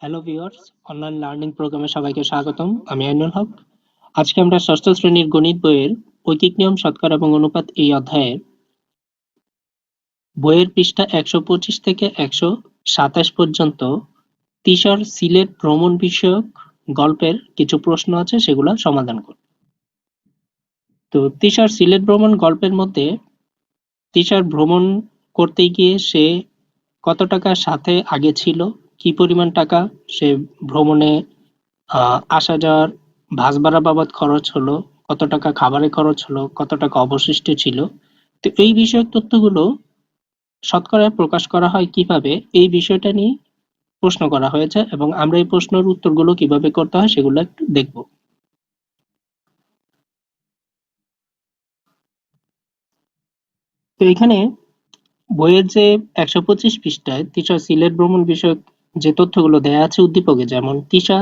Hello viewers online learning প্রোগ্রামে সবাইকে স্বাগতম। আমি আইনুল হক। আজকে আমরা ষষ্ঠ শ্রেণির গণিত বইয়ের ঐকিক নিয়ম শতকরা এবং অনুপাত এই অধ্যায়ের বইয়ের পৃষ্ঠা একশো পঁচিশ থেকে একশো সাতাশ পর্যন্ত তিশার সিলেট ভ্রমণ বিষয়ক গল্পের কিছু প্রশ্ন আছে, সেগুলো সমাধান করব। তো তিশার সিলেট ভ্রমণ গল্পের মধ্যে তিশার ভ্রমণ করতে গিয়ে সে কত টাকা সাথে আগে ছিল কি পরিমাণ টাকা? সে ভ্রমণে আসা যাওয়ার বাস ভাড়া বাবদ খরচ হলো, কত টাকা খাবারে খরচ হলো, কত টাকা অবশিষ্ট ছিল। তো এই বিষয়ক তথ্যগুলো শতকরায় প্রকাশ করা হয় কীভাবে? এই বিষয়টা নিয়ে প্রশ্ন করা হয়েছে এবং আমরা এই প্রশ্নের উত্তরগুলো কীভাবে করতে হয় সেগুলো একটু দেখব। তো এখানে বইয়ের যে একশো পঁচিশ পৃষ্ঠায় তিশা সিলেট ভ্রমণ বিষয়ক যে তথ্যগুলো দেয়া আছে উদ্দীপকে, যেমন, তিশা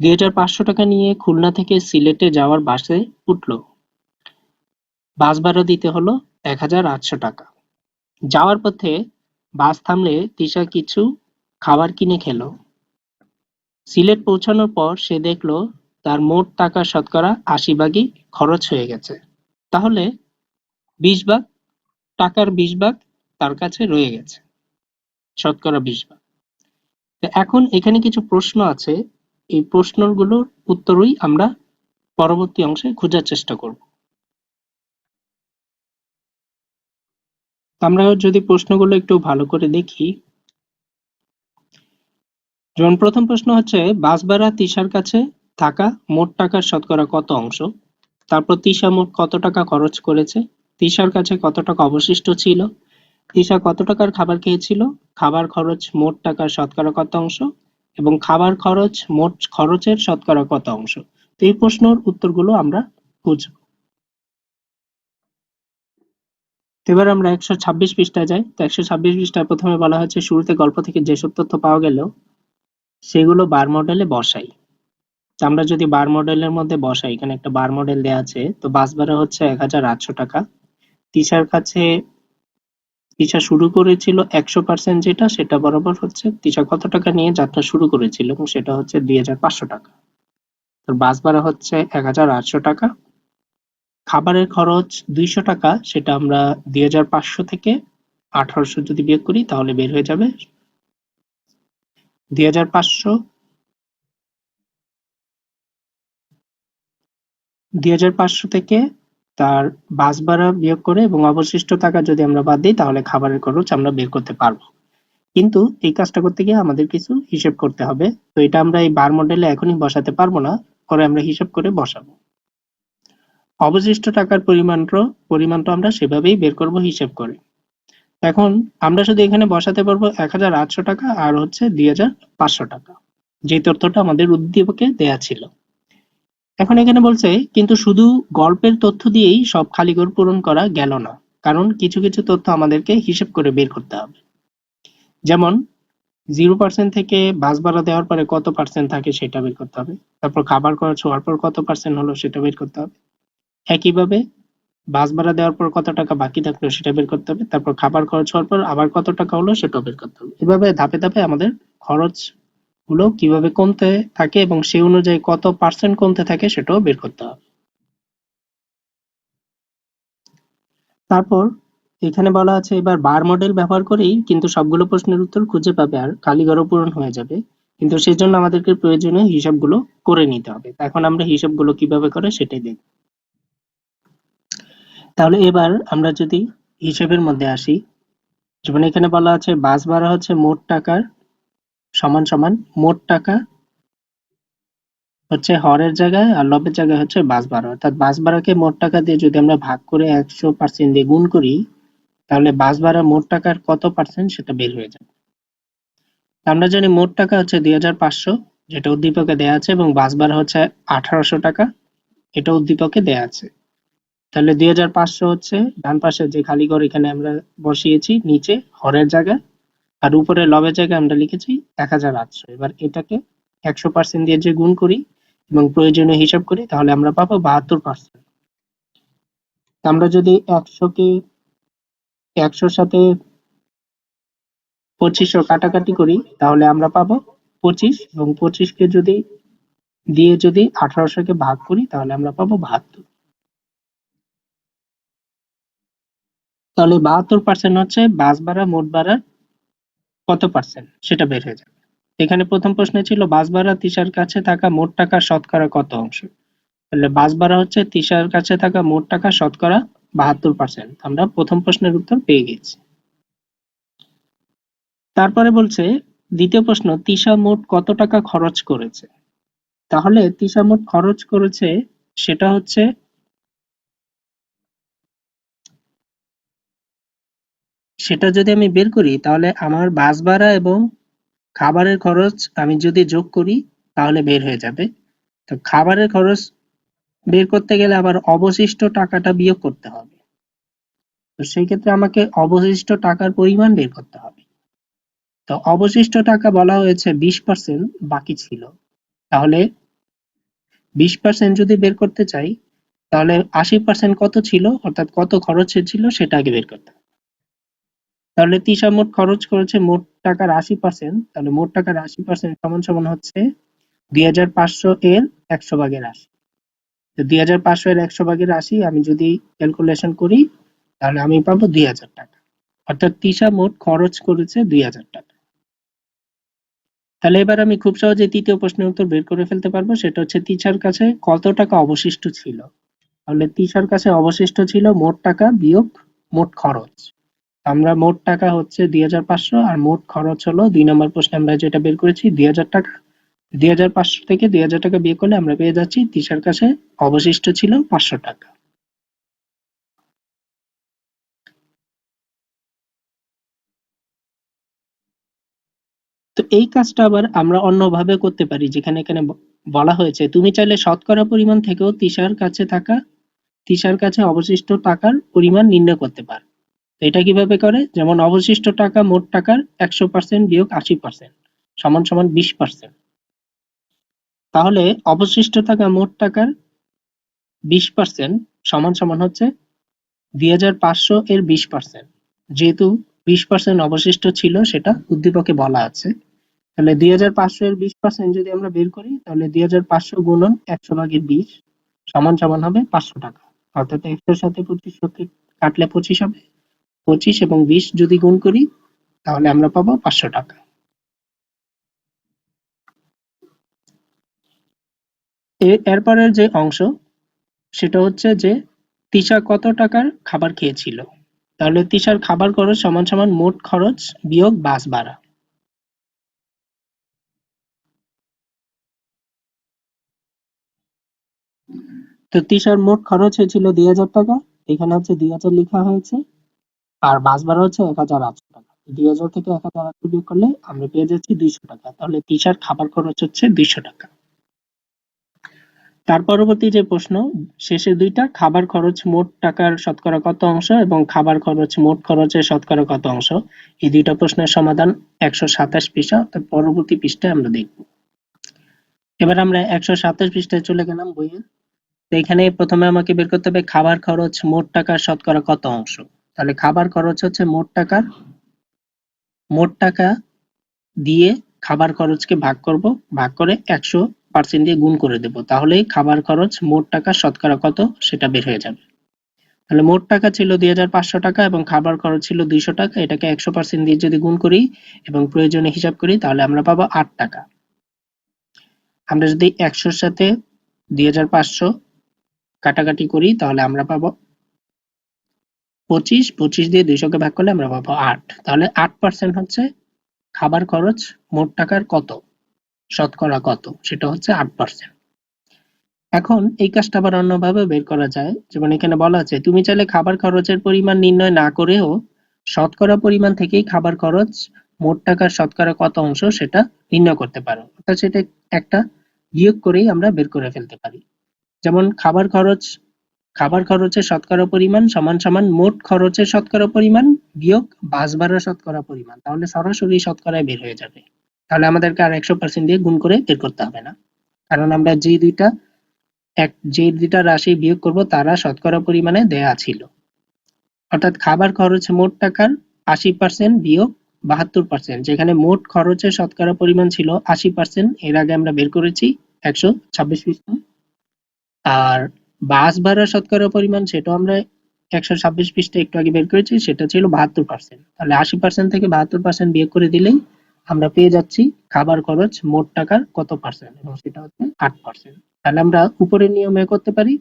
দুই হাজার পাঁচশো টাকা নিয়ে খুলনা থেকে সিলেটে যাওয়ার বাসে উঠল। বাস ভাড়া দিতে হলো এক হাজার আটশো টাকা। যাওয়ার পথে বাস থামলে তিশা কিছু খাবার কিনে খেলো। সিলেট পৌঁছানোর পর সে দেখল তার মোট টাকা শতকরা আশি ভাগই খরচ হয়ে গেছে। তাহলে বিশ ভাগ, টাকার বিশ ভাগ তার কাছে রয়ে গেছে, শতকরা বিশ ভাগ। এখন এখানে কিছু প্রশ্ন আছে। এই প্রশ্নগুলোর উত্তরই আমরা পরবর্তী অংশে খোঁজার চেষ্টা করব। আমরা যদি প্রশ্নগুলো একটু ভালো করে দেখি। যেমন প্রথম প্রশ্ন হচ্ছে বাস ভাড়া তিশার কাছে থাকা মোট টাকার শতকরা কত অংশ? তারপর তিশা মোট কত টাকা খরচ করেছে? তিশার কাছে কত টাকা অবশিষ্ট ছিল? তিশা কত টাকার খাবার খেয়েছিল? খাবার খরচ মোট টাকার শতকরা কত অংশ? এবং খাবার খরচ মোট খরচের শতকরা কত অংশ? তো এই প্রশ্নের উত্তরগুলো আমরা খুঁজব এবার আমরা একশো ছাব্বিশ পৃষ্ঠায় যাই। তো একশো ছাব্বিশ পৃষ্ঠায় প্রথমে বলা হয়েছে, শুরুতে গল্প থেকে যেসব তথ্য পাওয়া গেল, সেগুলো বার মডেলে বসাই। আমরা যদি বার মডেলের মধ্যে বসাই, এখানে একটা বার মডেল দেওয়া আছে, তো বাস ভাড়া হচ্ছে এক হাজার আটশো টাকা। তিশার কাছে তিশা শুরু করেছিল একশো পার্সেন্ট যেটা, সেটা বরাবর হচ্ছে তিশা কত টাকা নিয়ে যাত্রা শুরু করেছিল এবং সেটা হচ্ছে দুই হাজার পাঁচশো টাকা। বাস ভাড়া হচ্ছে এক হাজার আটশো টাকা। খাবারের খরচ দুইশো টাকা, সেটা আমরা দুই হাজার পাঁচশো থেকে আঠারোশো যদি বিয়োগ করি, তাহলে বের হয়ে যাবে দুই হাজার পাঁচশো। দুই হাজার পাঁচশো থেকে তার বাস ভাড়া বিয়োগ করে এবং অবশিষ্ট টাকা যদি আমরা বাদ দিই, তাহলে খাবারের খরচ আমরা বের করতে পারব। কিন্তু এই কাজটা করতে গিয়ে আমাদের কিছু হিসেব করতে হবে। তো এটা আমরা এই বার মডেলে এখনই বসাতে পারব না, পরে আমরা হিসাব করে বসাবো। অবশিষ্ট টাকার পরিমাণটা পরিমাণটা আমরা সেভাবেই বের করব হিসেব করে। এখন আমরা শুধু এখানে বসাতে পারব এক হাজার আটশো টাকা আর হচ্ছে দুই হাজার পাঁচশো টাকা। যে তথ্যটা আমাদের উদ্দীপকে দেয়া ছিল। এখন এখানে বলছে, কিন্তু শুধু গল্পের তথ্য দিয়েই সব খালি ঘর পূরণ করা গেল না, কারণ কিছু কিছু তথ্য আমাদেরকে হিসেব করে বের করতে হবে। যেমন জিরো পার্সেন্ট থেকে বাস ভাড়া দেওয়ার পরে কত পার্সেন্ট থাকে সেটা বের করতে হবে। তারপর খাবার খরচ হওয়ার পর কত পার্সেন্ট হলো সেটা বের করতে হবে। একইভাবে, বাস ভাড়া দেওয়ার পর কত টাকা বাকি থাকল সেটা বের করতে হবে। তারপর খাবার খরচ হওয়ার পর আবার কত টাকা হলো সেটাও বের করতে হবে। এভাবে ধাপে ধাপে আমাদের খরচ গুলো কীভাবে কমতে থাকে এবং সেই অনুযায়ী কত পার্সেন্ট কমতে থাকে সেটাও বের করতে হবে। তারপর এখানে বলা আছে, এবার বার মডেল ব্যবহার করেই কিন্তু সবগুলো প্রশ্নের উত্তর খুঁজে পাবে আর ঘরও পূরণ হয়ে যাবে। কিন্তু সেজন্য আমাদেরকে প্রয়োজনীয় হিসাবগুলো করে নিতে হবে। এখন আমরা হিসাবগুলো কীভাবে করে সেটাই দেখব। তাহলে এবার আমরা যদি হিসেবের মধ্যে আসি, যেমন এখানে বলা আছে, বাস ভাড়া হচ্ছে মোট টাকার সমান সমান মোট টাকা হচ্ছে হরের জায়গায় আর লবের জায়গায় হচ্ছে বাস বারো। অর্থাৎ বাস ভাড়াকে মোট টাকা দিয়ে যদি আমরা ভাগ করে একশো পার্সেন্ট দিয়ে গুণ করি, তাহলে বাস ভাড়া মোট টাকার কত পার্সেন্ট সেটা বের হয়ে যাবে। আমরা জানি মোট টাকা হচ্ছে দুই হাজার পাঁচশো, যেটা উদ্দীপকে দেয়া আছে, এবং বাস ভাড়া হচ্ছে আঠারোশো টাকা, এটা উদ্দীপকে দেয়া আছে। তাহলে দুই হাজার পাঁচশো হচ্ছে ডান পাশে যে খালি ঘর এখানে আমরা বসিয়েছি, নিচে হরের জায়গায় আর উপরে লবের জায়গায় আমরা লিখেছি এক হাজার আটশো। এবার এটাকে একশো পার্সেন্ট দিয়ে যে গুণ করি এবং প্রয়োজনীয় হিসাব করি, তাহলে আমরা পাবো বাহাত্তর পার্সেন্ট আমরা যদি একশোকে, একশোর সাথে পঁচিশশো কাটাকাটি করি, তাহলে আমরা পাবো পঁচিশ এবং পঁচিশকে যদি, দিয়ে যদি আঠারোশোকে ভাগ করি, তাহলে আমরা পাবো বাহাত্তর। তাহলে বাহাত্তর পার্সেন্ট হচ্ছে বাস ভাড়া মোট ভাড়ার কত পার্সেন্ট সেটা বের হয়ে যাবে। এখানে প্রথম প্রশ্নে ছিল, বাস ভাড়া তিসার কাছে থাকা মোট টাকার শতকরা কত অংশ? তাহলে বাস ভাড়া হচ্ছে তিসার কাছে থাকা মোট টাকা শতকরা বাহাত্তর পার্সেন্ট আমরা প্রথম প্রশ্নের উত্তর পেয়ে গেছি। তারপরে বলছে, দ্বিতীয় প্রশ্ন, তিশা মোট কত টাকা খরচ করেছে? তাহলে তিশা মোট খরচ করেছে, সেটা হচ্ছে সেটা যদি আমি বের করি, তাহলে আমার বাস ভাড়া এবং খাবারের খরচ আমি যদি যোগ করি, তাহলে বের হয়ে যাবে। তো খাবারের খরচ বের করতে গেলে আবার অবশিষ্ট টাকাটা বিয়োগ করতে হবে। তো সেই ক্ষেত্রে আমাকে অবশিষ্ট টাকার পরিমাণ বের করতে হবে। তো অবশিষ্ট টাকা বলা হয়েছে বিশ পার্সেন্ট বাকি ছিল। তাহলে বিশ পার্সেন্ট যদি বের করতে চাই, তাহলে আশি পার্সেন্ট কত ছিল? অর্থাৎ কত খরচ ছিল সেটা আগে বের করতে তাহলে তিশা মোট খরচ করেছে মোট টাকার আশি পার্সেন্ট তাহলে মোট টাকার আশি পার্সেন্ট সমান সমান হচ্ছে দুই হাজার পাঁচশো এর একশো ভাগের আশি। তো দুই হাজার পাঁচশো এর একশো ভাগের আশি আমি যদি ক্যালকুলেশন করি, তাহলে আমি পাবো দুই হাজার টাকা। অর্থাৎ তিশা মোট খরচ করেছে দুই হাজার টাকা। তাহলে এবার আমি খুব সহজে তৃতীয় প্রশ্নের উত্তর বের করে ফেলতে পারব, সেটা হচ্ছে তিশার কাছে কত টাকা অবশিষ্ট ছিল? তাহলে তিশার কাছে অবশিষ্ট ছিল মোট টাকা বিয়োগ মোট খরচ। আমরা মোট টাকা হচ্ছে দুই হাজার পাঁচশো, আর মোট খরচ হলো দুই নম্বর প্রশ্নে আমরা যেটা বের করেছি দুই হাজার টাকা। দুই হাজার পাঁচশো থেকে দুই হাজার টাকা বিয়ে করলে আমরা পেয়ে যাচ্ছি তিশার কাছে অবশিষ্ট ছিল পাঁচশো টাকা। তো এই কাজটা আবার আমরা অন্যভাবে করতে পারি, যেখানে এখানে বলা হয়েছে, তুমি চাইলে শতকরা পরিমাণ থেকেও তিশার কাছে থাকা, তিশার কাছে অবশিষ্ট টাকার পরিমাণ নির্ণয় করতে পার। এটা কীভাবে করে? যেমন অবশিষ্ট টাকা মোট টাকার একশো পার্সেন্ট বিয়োগ আশি পার্সেন্ট, সমান সমান বিশ পার্সেন্ট। তাহলে অবশিষ্ট টাকা মোট টাকার বিশ পার্সেন্ট সমান সমান হচ্ছে দুই হাজার পাঁচশো এর বিশ পার্সেন্ট। যেহেতু বিশ পার্সেন্ট অবশিষ্ট ছিল, সেটা উদ্দীপকে বলা আছে। তাহলে দুই হাজার পাঁচশো এর বিশ পার্সেন্ট যদি আমরা বের করি, তাহলে দুই হাজার পাঁচশো গুণন একশো ভাগের বিশ সমান সমান হবে পাঁচশো টাকা। অর্থাৎ একশোর সাথে পঁচিশশো কাটলে পঁচিশ হবে। পঁচিশ এবং বিশ যদি গুণ করি, তাহলে আমরা পাবো পাঁচশো টাকা। এরপরের যে অংশ, সেটা হচ্ছে যে তিশা কত টাকার খাবার খেয়েছিল? তাহলে তিশার খাবার খরচ সমান সমান মোট খরচ বিয়োগ বাস ভাড়া। তো তিশার মোট খরচ হয়েছিল দুই হাজার টাকা, এখানে হচ্ছে দুই হাজার লেখা হয়েছে। আর বাস ভাড়া হচ্ছে এক হাজার আটশো টাকা। দুই হাজার থেকে এক হাজার আটশো বিয়োগ করলে আমরা পেয়ে যাচ্ছি দুইশো টাকা। তাহলে তিশার খাবার খরচ হচ্ছে দুইশো টাকা। তার পরবর্তী যে প্রশ্ন, শেষে দুইটা, খাবার খরচ মোট টাকার শতকরা কত অংশ এবং খাবার খরচ মোট খরচের শতকরা কত অংশ? এই দুইটা প্রশ্নের সমাধান একশো সাতাশ পৃষ্ঠা, অর্থাৎ পরবর্তী পৃষ্ঠায় আমরা দেখব। এবার আমরা একশো সাতাশ পৃষ্ঠায় চলে গেলাম বইয়ে। তো এখানে প্রথমে আমাকে বের করতে হবে খাবার খরচ মোট টাকার শতকরা কত অংশ। তাহলে খাবার খরচ হচ্ছে মোট টাকার? মোট টাকা দিয়ে খাবার খরচকে ভাগ করব, ভাগ করে একশো পার্সেন্ট দিয়ে গুণ করে দেব। তাহলেই খাবার খরচ মোট টাকা শতকরা কত? সেটা বের হয়ে যাবে। তাহলে মোট টাকা ছিল দুই হাজার পাঁচশো টাকা এবং খাবার খরচ ছিল দুইশো টাকা। এটাকে একশো পার্সেন্ট দিয়ে যদি গুণ করি এবং প্রয়োজনে হিসাব করি, তাহলে আমরা পাবো আট টাকা। আমরা যদি একশোর সাথে দুই হাজার পাঁচশো কাটাকাটি করি, তাহলে আমরা পাবো পঁচিশ পঁচিশ দিয়ে দুইশোকে ভাগ করলে আমরা পাবো আট। তাহলে আট পার্সেন্ট হচ্ছে খাবার খরচ, মোট টাকার কত? শতকরা কত? সেটা হচ্ছে আট পার্সেন্ট এখন এই কাজটা আবার অন্যভাবে বের করা যায়। যেমন এখানে বলা আছে, তুমি চাইলে খাবার খরচের পরিমাণ নির্ণয় না করেও শতকরা পরিমাণ থেকেই খাবার খরচ, মোট টাকার শতকরা কত অংশ সেটা নির্ণয় করতে পারো। অর্থাৎ সেটা একটা বিয়োগ করেই আমরা বের করে ফেলতে পারি। যেমন খাবার খরচ খাবার খরচের শতকরা পরিমাণ, সমান সমান মোট খরচের শতকরা পরিমাণ, বিয়োগ বাস ভাড়া শতকরা পরিমাণ। তাহলে সরাসরি শতকরায় বের হয়ে যাবে। তাহলে আমাদেরকে আর একশো পার্সেন্ট দিয়ে গুণ করে বের করতে হবে না। কারণ আমরা যে দুইটা, এক, যে দুইটা রাশি বিয়োগ করব, তারা শতকরা পরিমাণে দেয়া ছিল। অর্থাৎ খাবার খরচ মোট টাকার আশি পার্সেন্ট বিয়োগ বাহাত্তর পার্সেন্ট যেখানে মোট খরচের শতকরা পরিমাণ ছিল আশি পার্সেন্ট এর আগে আমরা বের করেছি একশো ছাব্বিশ পৃষ্ঠা আর বাস ভাড়া শতকরা পরিমাণ সেটাও আমরা একশো ছাব্বিশ পৃষ্ঠা একটু আগে বের করেছি, সেটা ছিল বাহাত্তর পার্সেন্ট তাহলে আশি পার্সেন্ট থেকে বাহাত্তর পার্সেন্ট বিয়োগ করে দিলেই আমরা পেয়ে যাচ্ছি খাবার খরচ মোট টাকার কত পার্সেন্ট এবং সেটা হচ্ছে আট পার্সেন্ট তাহলে আমরা উপরের নিয়মে করতে পারি।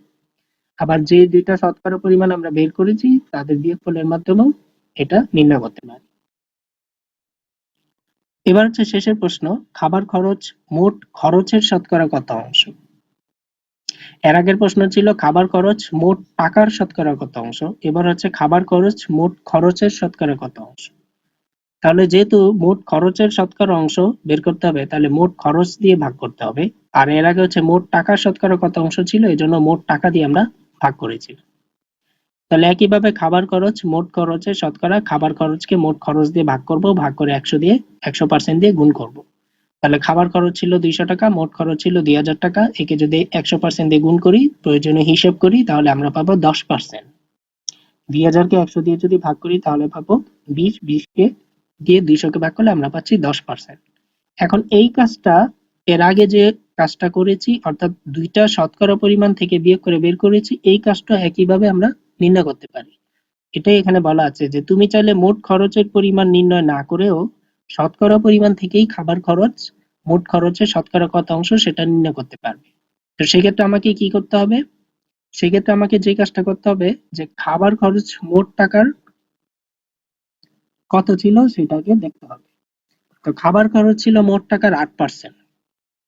আবার যে দুইটা শতকরা পরিমাণ আমরা বের করেছি, তাদের বিয়োগফলের মাধ্যমেও এটা নির্ণয় করতে পারি। এবার হচ্ছে শেষের প্রশ্ন, খাবার খরচ মোট খরচের শতকরা কত অংশ? এর আগের প্রশ্ন ছিল খাবার খরচ মোট টাকার শতকরা কত অংশ? এবার হচ্ছে খাবার খরচ মোট খরচের শতকরা কত অংশ? তাহলে যেহেতু মোট খরচের শতকরা অংশ বের করতে হবে, তাহলে মোট খরচ দিয়ে ভাগ করতে হবে। আর এর আগে হচ্ছে মোট টাকার শতকরা কত অংশ ছিল এই জন্য মোট টাকা দিয়ে আমরা ভাগ করেছি। তাহলে একইভাবে খাবার খরচ, মোট খরচের শতকরা, খাবার খরচকে মোট খরচ দিয়ে ভাগ করব, ভাগ করে একশো দিয়ে, একশো পার্সেন্ট দিয়ে গুণ করব। তাহলে খাবার খরচ ছিল দুইশো টাকা, মোট খরচ ছিল দুই হাজার টাকা। একে যদি একশো পার্সেন্ট দিয়ে গুণ করি প্রয়োজনীয় হিসেব করি, তাহলে আমরা পাবো দশ পার্সেন্ট দুই হাজারকে একশো দিয়ে যদি ভাগ করি, তাহলে পাবো বিশ বিশকে দিয়ে দুইশোকে ভাগ করলে আমরা পাচ্ছি দশ পার্সেন্ট এখন এই কাজটা, এর আগে যে কাজটা করেছি, অর্থাৎ দুইটা শতকরা পরিমাণ থেকে বিয়োগ করে বের করেছি, এই কাজটা একইভাবে আমরা নির্ণয় করতে পারি। এটাই এখানে বলা আছে যে, তুমি চাইলে মোট খরচের পরিমাণ নির্ণয় না করেও শতকরা পরিমাণ থেকেই খাবার খরচ, মোট খরচের শতকরা কত অংশ সেটা নির্ণয় করতে পারবে। তো সেক্ষেত্রে আমাকে কি করতে হবে? সেক্ষেত্রে আমাকে যে কাজটা করতে হবে, যে খাবার খরচ মোট টাকার কত ছিল সেটাকে দেখতে হবে। তো খাবার খরচ ছিল মোট টাকার আট পার্সেন্ট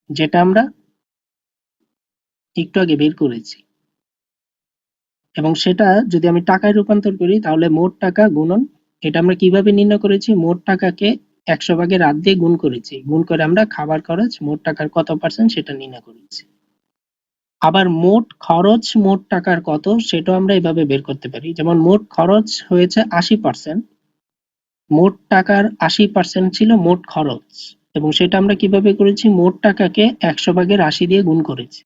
যেটা আমরা একটু আগে বের করেছি। এবং সেটা যদি আমি টাকায় রূপান্তর করি, তাহলে মোট টাকা গুণন, এটা আমরা কীভাবে নির্ণয় করেছি? মোট টাকাকে একশো ভাগের আট দিয়ে গুণ করেছি। গুণ করে আমরা খাবার খরচ, মোট টাকার কত পার্সেন্ট সেটা নির্ণয় করেছি। আবার মোট খরচ, মোট টাকার কত সেটাও আমরা এভাবে বের করতে পারি। যেমন মোট খরচ হয়েছে আশি পার্সেন্ট মোট টাকার আশি পার্সেন্ট ছিল মোট খরচ। এবং সেটা আমরা কীভাবে করেছি? মোট টাকাকে একশো ভাগের আশি দিয়ে গুণ করেছি।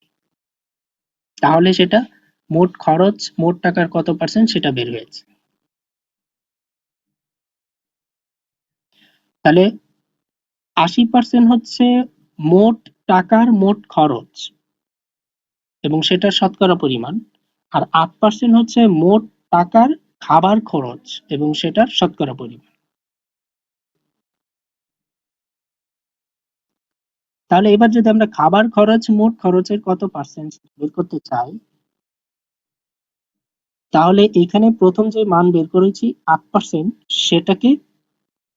তাহলে সেটা মোট খরচ, মোট টাকার কত পার্সেন্ট সেটা বের হয়েছে। তাহলে আশি পার্সেন্ট হচ্ছে মোট টাকার মোট খরচ এবং সেটার শতকরা পরিমাণ, আর আট পার্সেন্ট হচ্ছে মোট টাকার খাবার খরচ এবং সেটার শতকরা পরিমাণ। তাহলে এবার যদি আমরা খাবার খরচ, মোট খরচের কত পার্সেন্ট বের করতে চাই, তাহলে এখানে প্রথম যে মান বের করেছি, আট পার্সেন্ট সেটাকে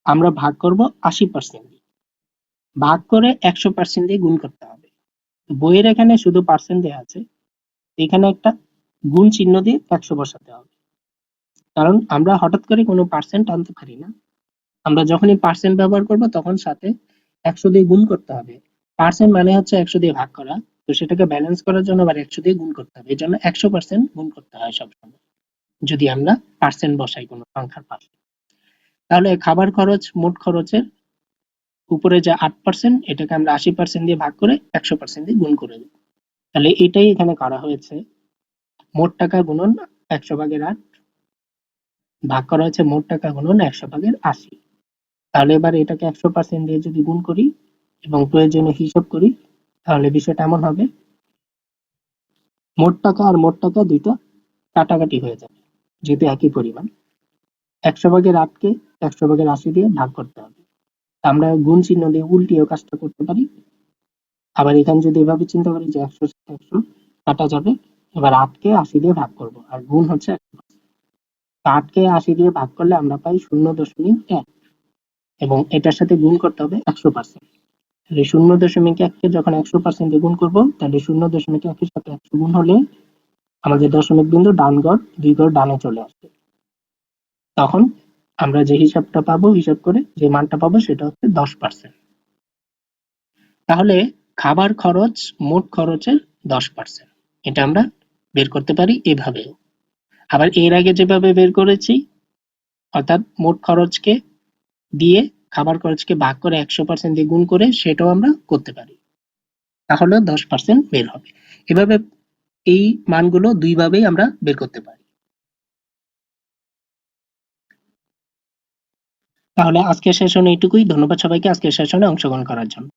আমরা ভাগ করব আশি পার্সেন্ট দিয়ে। ভাগ করে একশো পার্সেন্ট দিয়ে গুণ করতে হবে। বইয়ের এখানে শুধু পার্সেন্ট দেওয়া আছে, এখানে একটা গুণ চিহ্ন দিয়ে একশো বসাতে হবে। কারণ আমরা হঠাৎ করে কোনো পার্সেন্ট আনতে পারি না। আমরা যখনই পার্সেন্ট ব্যবহার করব, তখন সাথে একশো দিয়ে গুণ করতে হবে। পার্সেন্ট মানে হচ্ছে একশো দিয়ে ভাগ করা। তো সেটাকে ব্যালেন্স করার জন্য আবার একশো দিয়ে গুণ করতে হবে। এই জন্য একশো পার্সেন্ট গুণ করতে হয় সবসময়। যদি আমরা পার্সেন্ট বসাই কোনো সংখ্যার পাশে। তাহলে খাবার খরচ, মোট খরচের উপরে যে আট পার্সেন্ট এটাকে আমরা আশি পার্সেন্ট দিয়ে ভাগ করে একশো পার্সেন্ট দিয়ে গুণ করে দেব। তাহলে এটাই এখানে করা হয়েছে। মোট টাকা গুণন একশো ভাগের আট, ভাগ করা হয়েছে মোট টাকা গুণন একশো ভাগের আশি। তাহলে এবার এটাকে একশো পার্সেন্ট দিয়ে যদি গুণ করি এবং প্রয়োজনীয় হিসাব করি, তাহলে বিষয়টা এমন হবে। মোট টাকা আর মোট টাকা দুইটা কাটাকাটি হয়ে যাবে, যেহেতু একই পরিমাণ। একশো ভাগের আটকে একশো ভাগের আশি দিয়ে ভাগ করতে হবে। আমরা গুণ চিহ্ন দিয়ে উল্টিয়েও কাজটা করতে পারি। আবার এখানে যদি এভাবে চিন্তা করি যে একশো একশো কাটা যাবে, এবার আটকে আশি দিয়ে ভাগ করব। আর গুণ হচ্ছে আটকে আশি দিয়ে ভাগ করলে আমরা পাই শূন্য দশমিক এক। এবং এটার সাথে গুণ করতে হবে একশো পার্সেন্ট। শূন্য দশমিক এককে যখন একশো পার্সেন্ট গুণ করব, তাহলে শূন্য দশমিক একের সাথে একশো গুণ হলে আমাদের দশমিক বিন্দু ডান গড়, দুই গড় ডানে চলে আসবে। তখন আমরা যে হিসাবটা পাবো, হিসাব করে যে মানটা পাবো সেটা হচ্ছে দশ পার্সেন্ট তাহলে খাবার খরচ মোট খরচের দশ পার্সেন্ট এটা আমরা বের করতে পারি এভাবেও। আবার এর আগে যেভাবে বের করেছি, অর্থাৎ মোট খরচকে দিয়ে খাবার খরচকে ভাগ করে একশো পার্সেন্ট দিয়ে গুণ করে সেটাও আমরা করতে পারি। তাহলে দশ পার্সেন্ট বের হবে। এভাবে এই মানগুলো দুইভাবেই আমরা বের করতে পারি। তাহলে আজকের সেশন এইটুকুই। ধন্যবাদ সবাইকে আজকের সেশনে অংশগ্রহণ করার জন্য।